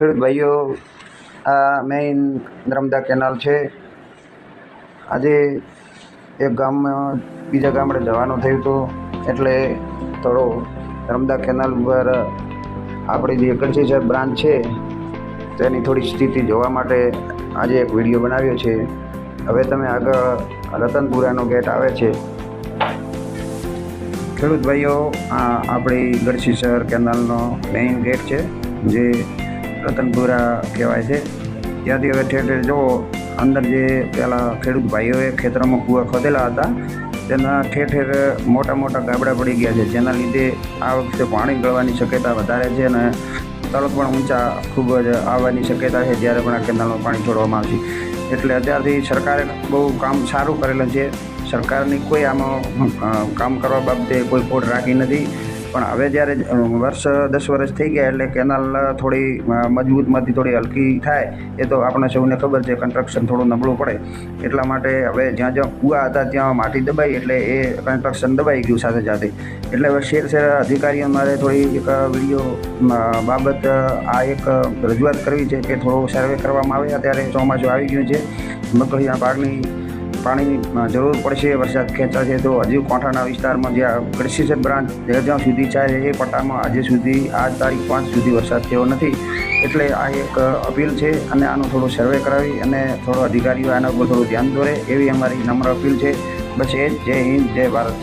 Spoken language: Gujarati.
ખેડૂત ભાઈઓ આ મેઇન નર્મદા કેનાલ છે. આજે એક ગામમાં બીજા ગામડે જવાનું થયું હતું, એટલે થોડો નર્મદા કેનાલ ઉપર આપણી જે કલ્ચર બ્રાન્ચ છે, તેની થોડી સ્થિતિ જોવા માટે આજે એક વીડિયો બનાવ્યો છે. હવે તમે આગળ રતનપુરાનો ગેટ આવે છે. ખેડૂત ભાઈઓ આ આપણી ગઢશીસર કેનાલનો મેઇન ગેટ છે, જે રતનપુરા કહેવાય છે. ત્યાંથી હવે ઠેર ઠેર જુઓ, અંદર જે પેલા ખેડૂત ભાઈઓએ ખેતરોમાં કૂવા ખોદેલા હતા, તેના ઠેર ઠેર મોટા મોટા ગાબડા પડી ગયા છે. જેના લીધે આ વખતે પાણી ગળવાની શક્યતા વધારે છે અને તળ પણ ઊંચા ખૂબ જ આવવાની શક્યતા છે જ્યારે પણ આ કેનાલમાં પાણી છોડવામાં આવશે. એટલે અત્યારથી સરકારે બહુ કામ સારું કરેલું છે. સરકારની કોઈ આમાં કામ કરવા બાબતે કોઈ ખોટ રાખી નથી. પણ હવે જ્યારે વર્ષ દસ વર્ષ થઈ ગયા એટલે કેનાલ થોડી મજબૂતમાંથી થોડી હલકી થાય, એ તો આપણે સૌને ખબર છે, કન્સ્ટ્રક્શન થોડું નબળું પડે. એટલા માટે હવે જ્યાં જ્યાં કૂવા હતા, ત્યાં માટી દબાઈ એટલે એ કન્સ્ટ્રક્શન દબાઈ ગયું સાથે સાથે. એટલે હવે શેર શેર અધિકારીઓ મારે થોડી એક વીડિયો બાબત આ એક રજૂઆત કરવી છે કે થોડો સર્વે કરવામાં આવે અત્યારે ચોમાસું આવી ગયું છે. મગફળીના પાકની પાણીની જરૂર પડશે, વરસાદ ખેંચાશે તો હજુ કોઠાના વિસ્તારમાં જ્યાં કૃષિ બ્રાન્ચ જ્યાં સુધી ચાલે એ પટ્ટામાં આજે સુધી, આજ તારીખ પાંચ સુધી વરસાદ થયો નથી. એટલે આ એક અપીલ છે અને આનું થોડું સર્વે કરાવી અને થોડો અધિકારીઓ આના ઉપર થોડું ધ્યાન દોરે એવી અમારી નમ્ર અપીલ છે. બસ એ જય હિન્દ, જય ભારત.